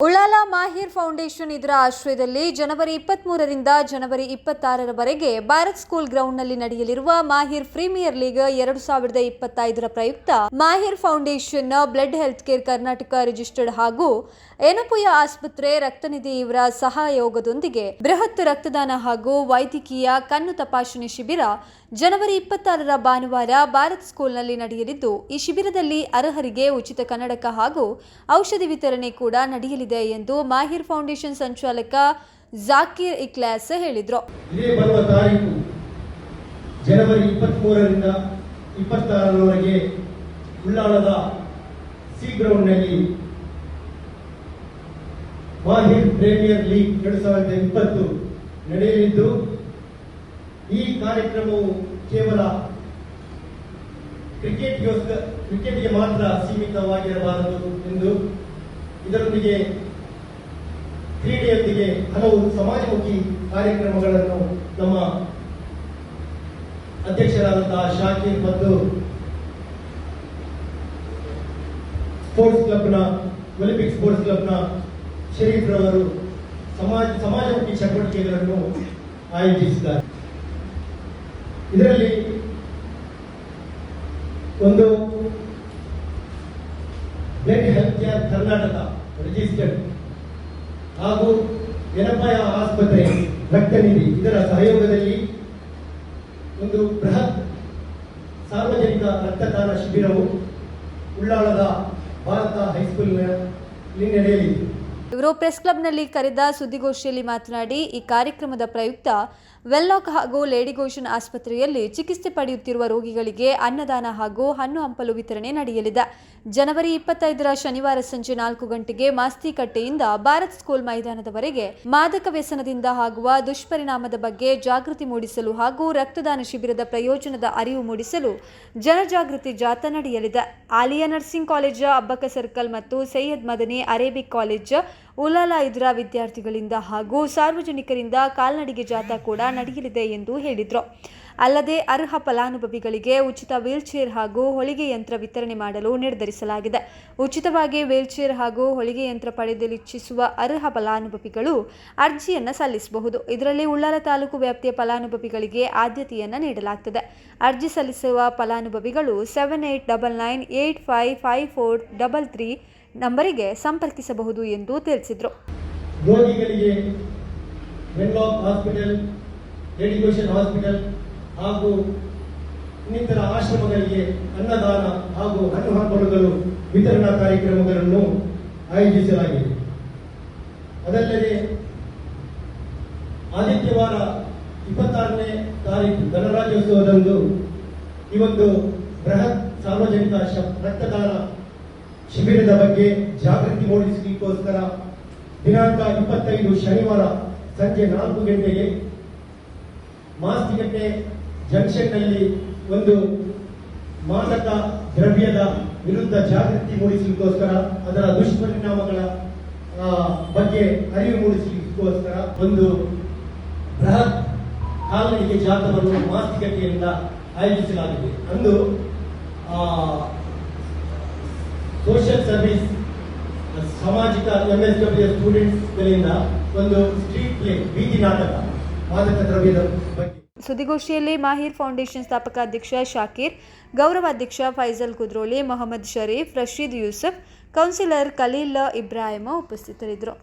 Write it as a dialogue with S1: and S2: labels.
S1: Ullal ಮಾಹಿರ್ foundation ಇದರ ಆಶ್ರಯದಲ್ಲಿ ಜನವರಿ ಇಪ್ಪತ್ಮೂರರಿಂದ ಜನವರಿ ಇಪ್ಪತ್ತಾರರವರೆಗೆ Bharat school ಗ್ರೌಂಡ್ನಲ್ಲಿ ನಡೆಯಲಿರುವ ಮಾಹಿರ್ ಪ್ರೀಮಿಯರ್ ಲೀಗ್ ಎರಡು ಸಾವಿರದ ಇಪ್ಪತ್ತೈದರ ಪ್ರಯುಕ್ತ Mahir foundation blood health care Karnataka registered ಹಾಗೂ ಏನಪುಯ ಆಸ್ಪತ್ರೆ ರಕ್ತನಿಧಿ ಇವರ ಸಹಯೋಗದೊಂದಿಗೆ ಬೃಹತ್ ರಕ್ತದಾನ ಹಾಗೂ ವೈದ್ಯಕೀಯ ಕಣ್ಣು ತಪಾಸಣೆ ಶಿಬಿರ ಜನವರಿ ಇಪ್ಪತ್ತಾರರ ಭಾನುವಾರ ಭಾರತ್ ಸ್ಕೂಲ್ನಲ್ಲಿ ನಡೆಯಲಿದ್ದು, ಈ ಶಿಬಿರದಲ್ಲಿ ಅರ್ಹರಿಗೆ ಉಚಿತ ಕನ್ನಡಕ ಹಾಗೂ ಔಷಧಿ ವಿತರಣೆ ಕೂಡ ನಡೆಯಲಿದೆ ಎಂದು ಮಾಹಿರ್ ಫೌಂಡೇಶನ್ ಸಂಚಾಲಕ ಜಾಕೀರ್ ಇಕ್ಲಾಸ್ ಹೇಳಿದರು.
S2: ಜನವರಿ ಇಪ್ಪತ್ಮೂರರಿಂದ ಇಪ್ಪತ್ತಾರರವರೆಗೆ ಉಳ್ಳಾಳದ ಸಿ ಗ್ರೌಂಡ್ನಲ್ಲಿ ಮಾಹಿರ್ ಪ್ರೀಮಿಯರ್ ಲೀಗ್ ಎರಡು ಸಾವಿರದ ಇಪ್ಪತ್ತು ನಡೆಯಲಿದ್ದು ಈ ಕಾರ್ಯಕ್ರಮವು ಕೇವಲ ಕ್ರಿಕೆಟ್ಗೋಸ್ಕರ ಕ್ರಿಕೆಟ್ಗೆ ಮಾತ್ರ ಸೀಮಿತವಾಗಿರಬಾರದು ಎಂದು ಇದರೊಂದಿಗೆ ಕ್ರೀಡೆಯೊಂದಿಗೆ ಹಲವು ಸಮಾಜಮುಖಿ ಕಾರ್ಯಕ್ರಮಗಳನ್ನು ನಮ್ಮ ಅಧ್ಯಕ್ಷರಾದಂತಹ ಶಾಕೀರ್ ಮತ್ತು ಸ್ಪೋರ್ಟ್ಸ್ ಕ್ಲಬ್ನ, ಒಲಿಂಪಿಕ್ ಸ್ಪೋರ್ಟ್ಸ್ ಕ್ಲಬ್ನ ಶರೀಫ್ ರವರು ಸಮಾಜ, ಸಮಾಜಮುಖಿ ಚಟುವಟಿಕೆಗಳನ್ನು ಆಯೋಜಿಸಿದ್ದಾರೆ. ಇದರಲ್ಲಿ ಒಂದು blood health care Karnataka registered ಹಾಗೂ ಯನಪಾಯ ಆಸ್ಪತ್ರೆ ರಕ್ತನಿಧಿ ಇದರ ಸಹಯೋಗದಲ್ಲಿ ಒಂದು ಬೃಹತ್ ಸಾರ್ವಜನಿಕ ರಕ್ತದಾನ ಶಿಬಿರವು ಉಳ್ಳಾಳದ ಭಾರತ ಹೈಸ್ಕೂಲ್ನಲ್ಲಿ ನಡೆಯಲಿದೆ.
S1: ಇವರು ಪ್ರೆಸ್ ಕ್ಲಬ್ನಲ್ಲಿ ಕರೆದ ಸುದ್ದಿಗೋಷ್ಠಿಯಲ್ಲಿ ಮಾತನಾಡಿ, ಈ ಕಾರ್ಯಕ್ರಮದ ಪ್ರಯುಕ್ತ ವೆಲ್ಲಾಕ್ ಹಾಗೂ ಲೇಡಿಗೋಷನ್ ಆಸ್ಪತ್ರೆಯಲ್ಲಿ ಚಿಕಿತ್ಸೆ ಪಡೆಯುತ್ತಿರುವ ರೋಗಿಗಳಿಗೆ ಅನ್ನದಾನ ಹಾಗೂ ಹಣ್ಣು ಹಂಪಲು ವಿತರಣೆ ನಡೆಯಲಿದೆ. ಜನವರಿ ಇಪ್ಪತ್ತೈದರ ಶನಿವಾರ ಸಂಜೆ ನಾಲ್ಕು ಗಂಟೆಗೆ ಮಾಸ್ತಿಕಟ್ಟೆಯಿಂದ ಭಾರತ್ ಸ್ಕೂಲ್ ಮೈದಾನದವರೆಗೆ ಮಾದಕ ವ್ಯಸನದಿಂದ ಆಗುವ ದುಷ್ಪರಿಣಾಮದ ಬಗ್ಗೆ ಜಾಗೃತಿ ಮೂಡಿಸಲು ಹಾಗೂ ರಕ್ತದಾನ ಶಿಬಿರದ ಪ್ರಯೋಜನದ ಅರಿವು ಮೂಡಿಸಲು ಜನಜಾಗೃತಿ ಜಾಥಾ ನಡೆಯಲಿದೆ. Aliya nursing college Abbakka circle ಮತ್ತು ಸೈಯದ್ ಮದನಿ ಅರೇಬಿಕ್ ಕಾಲೇಜ್ ಉಲಾಲ ಇದರ ವಿದ್ಯಾರ್ಥಿಗಳಿಂದ ಹಾಗೂ ಸಾರ್ವಜನಿಕರಿಂದ ಕಾಲ್ನಡಿಗೆ ಜಾಥಾ ಕೂಡ ನಡೆಯಲಿದೆ ಎಂದು ಹೇಳಿದರು. ಅಲ್ಲದೆ ಅರ್ಹ ಫಲಾನುಭವಿಗಳಿಗೆ ಉಚಿತ ವೀಲ್ಚೇರ್ ಹಾಗೂ ಹೊಲಿಗೆ ಯಂತ್ರ ವಿತರಣೆ ಮಾಡಲು ನಿರ್ಧರಿಸಲಾಗಿದೆ. ಉಚಿತವಾಗಿ ವೀಲ್ಚೇರ್ ಹಾಗೂ ಹೊಲಿಗೆ ಯಂತ್ರ ಪಡೆದಲಿಚ್ಛಿಸುವ ಅರ್ಹ ಫಲಾನುಭವಿಗಳು ಅರ್ಜಿಯನ್ನು ಸಲ್ಲಿಸಬಹುದು. ಇದರಲ್ಲಿ ಉಳ್ಳಾಲ ತಾಲೂಕು ವ್ಯಾಪ್ತಿಯ ಫಲಾನುಭವಿಗಳಿಗೆ ಆದ್ಯತೆಯನ್ನು ನೀಡಲಾಗುತ್ತದೆ ಅರ್ಜಿ ಸಲ್ಲಿಸುವ ಫಲಾನುಭವಿಗಳು seven eight double nine eight five five four double three ನಂಬರಿಗೆ ಸಂಪರ್ಕಿಸಬಹುದು ಎಂದು ತಿಳಿಸಿದರು.
S2: ರೋಗಿಗಳಿಗೆ ವೆನ್ಲಾಕ್ ಹಾಸ್ಪಿಟಲ್ ಡೆಡಿಕೇಶನ್ ಹಾಸ್ಪಿಟಲ್ ಹಾಗೂ ಇನ್ನಿತರ ಆಶ್ರಮಗಳಿಗೆ ಅನ್ನದಾನ ಹಾಗೂ ಹಣ್ಣು ಹಂಪಲುಗಳು ವಿತರಣಾ ಕಾರ್ಯಕ್ರಮಗಳನ್ನು ಆಯೋಜಿಸಲಾಗಿದೆ. ಅದಲ್ಲದೆ ಆದಿತ್ಯವಾರ ಇಪ್ಪತ್ತಾರನೇ ತಾರೀಕು ಗಣರಾಜ್ಯೋತ್ಸವದಂದು ಈ ಒಂದು ಬೃಹತ್ ಸಾರ್ವಜನಿಕ ರಕ್ತದಾನ ಶಿಬಿರದ ಬಗ್ಗೆ ಜಾಗೃತಿ ಮೂಡಿಸಲಿಕ್ಕೋಸ್ಕರ ದಿನಾಂಕ ಇಪ್ಪತ್ತೈದು ಶನಿವಾರ ಸಂಜೆ ನಾಲ್ಕು ಗಂಟೆಗೆ ಮಾಸ್ತಿಗಟ್ಟೆ ಜಂಕ್ಷನ್ನಲ್ಲಿ ಒಂದು ಮಾದಕ ದ್ರವ್ಯದ ವಿರುದ್ಧ ಜಾಗೃತಿ ಮೂಡಿಸಲಿಕ್ಕೋಸ್ಕರ ಅದರ ದುಷ್ಪರಿಣಾಮಗಳ ಬಗ್ಗೆ ಅರಿವು ಮೂಡಿಸಲಿಕ್ಕೋಸ್ಕರ ಒಂದು ಬೃಹತ್ ಕಾಲ್ನಡಿಗೆ ಜಾಥವನ್ನು ಮಾಸ್ತಿಗಟ್ಟೆಯಿಂದ ಆಯೋಜಿಸಲಾಗಿದೆ. ಅಂದು ಸೋಷಿಯಲ್ ಸರ್ವಿಸ್ ಸಾಮಾಜಿಕ ಎಂ ಎಸ್ ಡಬ್ಲ್ಯೂ ಸ್ಟೂಡೆಂಟ್ಸ್ಗಳಿಂದ ಒಂದು ಸ್ಟ್ರೀಟ್ ಪ್ಲೇ ಬೀದಿ ನಾಟಕ, ಮಾದಕ ದ್ರವ್ಯದ ಬಗ್ಗೆ.
S1: ಸುದ್ದಿಗೋಷ್ಠಿಯಲ್ಲಿ ಮಾಹಿರ್ ಫೌಂಡೇಶನ್ ಸ್ಥಾಪಕ ಅಧ್ಯಕ್ಷ ಶಾಕೀರ್, ಗೌರವ ಅಧ್ಯಕ್ಷ ಫೈಜಲ್ ಕುದ್ರೋಲಿ ಮೊಹಮ್ಮದ್ ಶರೀಫ್, ರಶೀದ್ ಯೂಸುಫ್, ಕೌನ್ಸಿಲರ್ ಖಲೀಲ್ ಇಬ್ರಾಹಿಮ ಉಪಸ್ಥಿತರಿದ್ದರು.